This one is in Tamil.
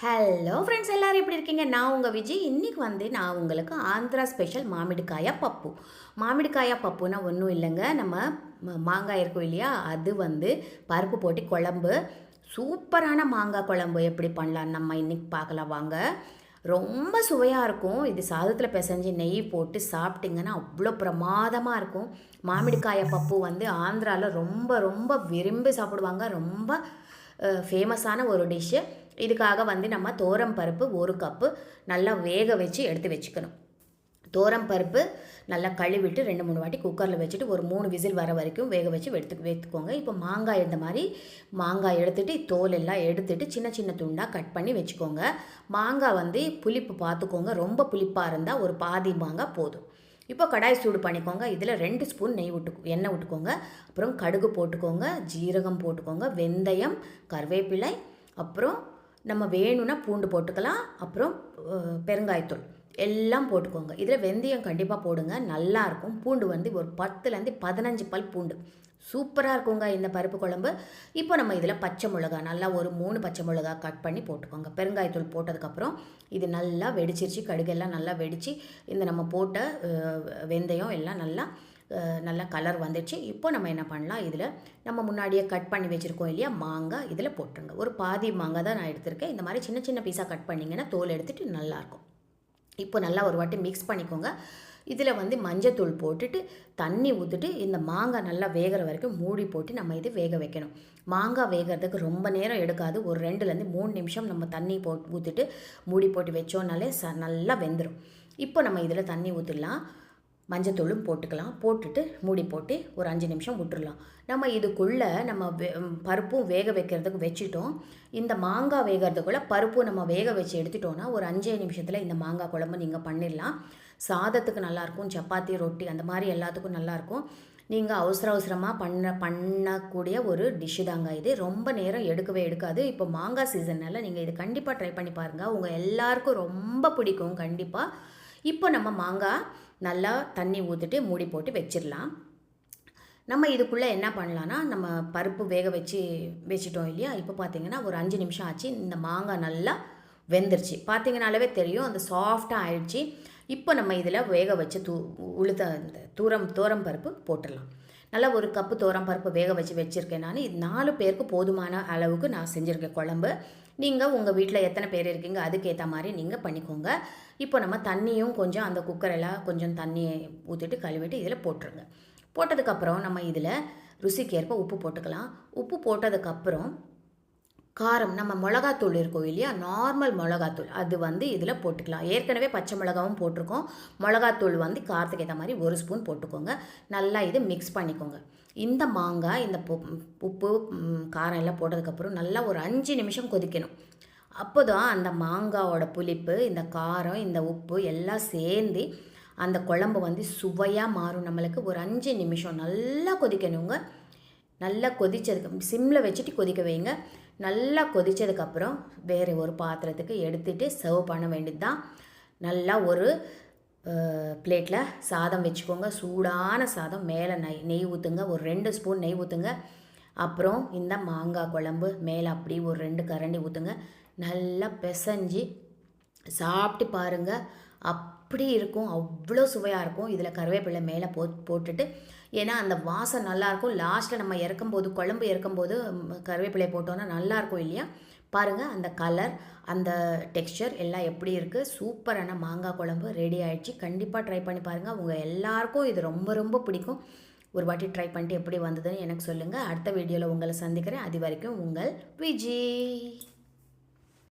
ஹலோ ஃப்ரெண்ட்ஸ் எல்லோரும் எப்படி இருக்கீங்க? நான் உங்கள் விஜய். இன்றைக்கி வந்து நான் உங்களுக்கு ஆந்திரா ஸ்பெஷல் மாமிடிக்காயா பப்பு. மாமிடிக்காயா பப்புனா ஒன்றும் இல்லைங்க. நம்ம மாங்காய் இருக்கும் இல்லையா? அது வந்து பருப்பு போட்டு குழம்பு. சூப்பரான மாங்காய் குழம்பு எப்படி பண்ணலாம்? நம்ம இன்றைக்கி பார்க்கலாம் வாங்க. ரொம்ப சுவையாக இருக்கும். இது சாதத்தில் பிசைஞ்சு நெய் போட்டு சாப்பிட்டிங்கன்னா அவ்வளோ பிரமாதமாக இருக்கும். மாமிடிக்காய பப்பு வந்து ஆந்திராவில் ரொம்ப ரொம்ப விரும்பி சாப்பிடுவாங்க. ரொம்ப ஃபேமஸான ஒரு டிஷ்ஷு இதுக்காக வந்து நம்ம தோரம் பருப்பு ஒரு கப்பு நல்லா வேக வச்சு எடுத்து வச்சுக்கணும். தோரம் பருப்பு நல்லா கழுவிட்டு ரெண்டு மூணு வாட்டி குக்கரில் வச்சுட்டு ஒரு மூணு விசில் வர வரைக்கும் வேக வச்சு எடுத்து எடுத்துக்கோங்க இப்போ மாங்காய் இந்த மாதிரி மாங்காய் எடுத்துகிட்டு தோல் எல்லாம் எடுத்துகிட்டு சின்ன சின்ன துண்டாக கட் பண்ணி வச்சுக்கோங்க. மாங்காய் வந்து புளிப்பு பார்த்துக்கோங்க ரொம்ப புளிப்பாக இருந்தால் ஒரு பாதி மாங்காய் போதும். இப்போ கடாய் சூடு பண்ணிக்கோங்க. இதில் ரெண்டு ஸ்பூன் நெய் விட்டு எண்ணெய் விட்டுக்கோங்க. அப்புறம் கடுகு போட்டுக்கோங்க. ஜீரகம் போட்டுக்கோங்க. வெந்தயம் கருவேப்பிலை அப்புறம் நம்ம வேணும்னா பூண்டு போட்டுக்கலாம். அப்புறம் பெருங்காயத்தூள். எல்லாம் போட்டுக்கோங்க. இதில் வெந்தயம் கண்டிப்பாக போடுங்க. நல்லாயிருக்கும் பூண்டு வந்து ஒரு பத்துலேருந்து பதினஞ்சு பல் பூண்டு. சூப்பராக இருக்குங்க இந்த பருப்பு குழம்பு. இப்போ நம்ம இதில் பச்சை மிளகா நல்லா ஒரு மூணு பச்சை மிளகா கட் பண்ணி போட்டுக்கோங்க. பெருங்காயத்தூள் போட்டதுக்கப்புறம் இது நல்லா வெடிச்சிருச்சு. கடுகெல்லாம் நல்லா வெடித்து இந்த நம்ம போட்ட வெந்தயம் எல்லாம் நல்லா நல்லா கலர் வந்துடுச்சு இப்போ நம்ம என்ன பண்ணலாம்? இதில் நம்ம முன்னாடியே கட் பண்ணி வச்சுருக்கோம் இல்லையா? மாங்காய். இதில் போட்டுருங்க. ஒரு பாதி மாங்காய் தான் நான் எடுத்திருக்கேன். இந்த மாதிரி சின்ன சின்ன பீஸாக கட் பண்ணிங்கன்னா தோல் எடுத்துகிட்டு நல்லாயிருக்கும் இப்போ நல்லா ஒரு வாட்டி மிக்ஸ் பண்ணிக்கோங்க. இதில் வந்து மஞ்சத்தூள் போட்டுட்டு தண்ணி ஊற்றிட்டு இந்த மாங்காய் நல்லா வேகிற வரைக்கும் மூடி போட்டு நம்ம இது வேக வைக்கணும். மாங்காய் வேகிறதுக்கு ரொம்ப நேரம் எடுக்காது. ஒரு ரெண்டுலேருந்து மூணு நிமிஷம் நம்ம தண்ணி போட்டு ஊற்றிட்டு மூடி போட்டு வச்சோன்னாலே ச நல்லா வெந்துடும் இப்போ நம்ம இதில் தண்ணி ஊற்றிடலாம் மஞ்சத்தூளும் போட்டுக்கலாம். போட்டுட்டு மூடி போட்டு ஒரு அஞ்சு நிமிஷம் விட்டுறலாம். நம்ம இதுக்குள்ளே நம்ம வே பருப்பும் வேக வைக்கிறதுக்கு வச்சுட்டோம். இந்த மாங்காய் வேகிறதுக்குள்ளே பருப்பும் நம்ம வேக வச்சு எடுத்துட்டோன்னா ஒரு அஞ்சே நிமிஷத்தில் இந்த மாங்காய் குழம்பு நீங்கள் பண்ணிடலாம். சாதத்துக்கு நல்லாயிருக்கும். சப்பாத்தி ரொட்டி அந்த மாதிரி எல்லாத்துக்கும் நல்லாயிருக்கும். நீங்கள் அவசர அவசரமாக பண்ண பண்ணக்கூடிய ஒரு டிஷ்ஷு தாங்க இது. ரொம்ப நேரம் எடுக்கவே எடுக்காது. இப்போ மாங்காய் சீசன்னால் நீங்கள் இது கண்டிப்பாக ட்ரை பண்ணி பாருங்கள் உங்கள் எல்லாருக்கும் ரொம்ப பிடிக்கும் கண்டிப்பாக இப்போ நம்ம மாங்காய் நல்லா தண்ணி ஊற்றிட்டு மூடி போட்டு வச்சிடலாம். நம்ம இதுக்குள்ளே என்ன பண்ணலான்னா நம்ம பருப்பு வேக வச்சு வச்சிட்டோம் இல்லையா? இப்போ பார்த்தீங்கன்னா ஒரு அஞ்சு நிமிஷம் ஆச்சு. இந்த மாங்காய் நல்லா வெந்துருச்சு. பார்த்தீங்கனாலே தெரியும் அந்த சாஃப்டாக ஆயிடுச்சு. இப்போ நம்ம இதில் வேக வச்ச தூ உளுத்த இந்த தூரம் தோரம் பருப்பு போட்டுடலாம். நல்லா ஒரு கப்பு தோரம் பருப்பு வேக வச்சு வச்சுருக்கேன் நான். இது நாலு பேருக்கு போதுமான அளவுக்கு நான் செஞ்சுருக்கேன் குழம்பு. நீங்கள் உங்கள் வீட்டில் எத்தனை பேர் இருக்கீங்க அதுக்கேற்ற மாதிரி நீங்கள் பண்ணிக்கோங்க. இப்போ நம்ம தண்ணியும் கொஞ்சம் அந்த குக்கரெல்லாம் கொஞ்சம் தண்ணியை ஊற்றிட்டு கழுவிட்டு இதில் போட்டுருங்க. போட்டதுக்கப்புறம் நம்ம இதில் ருசிக்கேற்ப உப்பு போட்டுக்கலாம். உப்பு போட்டதுக்கப்புறம் காரம் நம்ம மிளகாத்தூள் இருக்கும் இல்லையா? நார்மல் மிளகாத்தூள். அது வந்து இதில் போட்டுக்கலாம். ஏற்கனவே பச்சை மிளகாவும் போட்டிருக்கோம். மிளகாத்தூள் வந்து காரத்துக்கு ஏற்ற மாதிரி ஒரு ஸ்பூன் போட்டுக்கோங்க. நல்லா இது மிக்ஸ் பண்ணிக்கோங்க. இந்த மாங்காய் இந்த பு- உப்பு காரம் எல்லாம் போட்டதுக்கப்புறம் நல்லா ஒரு அஞ்சு நிமிஷம் கொதிக்கணும். அப்போ தான் அந்த மாங்காவோட புளிப்பு இந்த காரம் இந்த உப்பு எல்லாம் சேர்ந்து அந்த குழம்பு வந்து சுவையாக மாறும். நம்மளுக்கு ஒரு அஞ்சு நிமிஷம் நல்லா கொதிக்கணுங்க. நல்லா கொதித்ததுக்கு சிம்மில் வச்சுட்டு கொதிக்க வைங்க. நல்லா கொதித்ததுக்கப்புறம் வேறு ஒரு பாத்திரத்துக்கு எடுத்துகிட்டு சர்வ் பண்ண வேண்டியது தான் நல்லா ஒரு பிளேட்டில் சாதம் வச்சுக்கோங்க. சூடான சாதம். மேலே நெய் நெய் ஊற்றுங்க ஒரு ரெண்டு ஸ்பூன் நெய் ஊற்றுங்க அப்புறம் இந்த மாங்காய் குழம்பு மேலே அப்படி ஒரு ரெண்டு கரண்டி ஊற்றுங்க நல்லா பிசைஞ்சு சாப்பிட்டு பாருங்க. அப்படி இருக்கும் அவ்வளோ சுவையாக இருக்கும். இதில் கருவேப்பிலை மேலே போ போட்டுட்டு ஏன்னா அந்த வாசம் நல்லாயிருக்கும் லாஸ்ட்டில் நம்ம இறக்கும்போது குழம்பு இறக்கும்போது ம், கருவேப்பிலை போட்டோன்னா நல்லாயிருக்கும் இல்லையா? பாருங்கள் அந்த கலர் அந்த டெக்ஸ்சர் எல்லாம் எப்படி இருக்குது சூப்பரான மாங்காய் குழம்பு ரெடி ஆகிடுச்சு கண்டிப்பாக ட்ரை பண்ணி பாருங்கள் உங்கள் எல்லாருக்கும் இது ரொம்ப ரொம்ப பிடிக்கும். ஒரு வாட்டி ட்ரை பண்ணிட்டு எப்படி வந்ததுன்னு எனக்கு சொல்லுங்கள் அடுத்த வீடியோவில் உங்களை சந்திக்கிறேன். அது வரைக்கும் உங்கள் விஜய்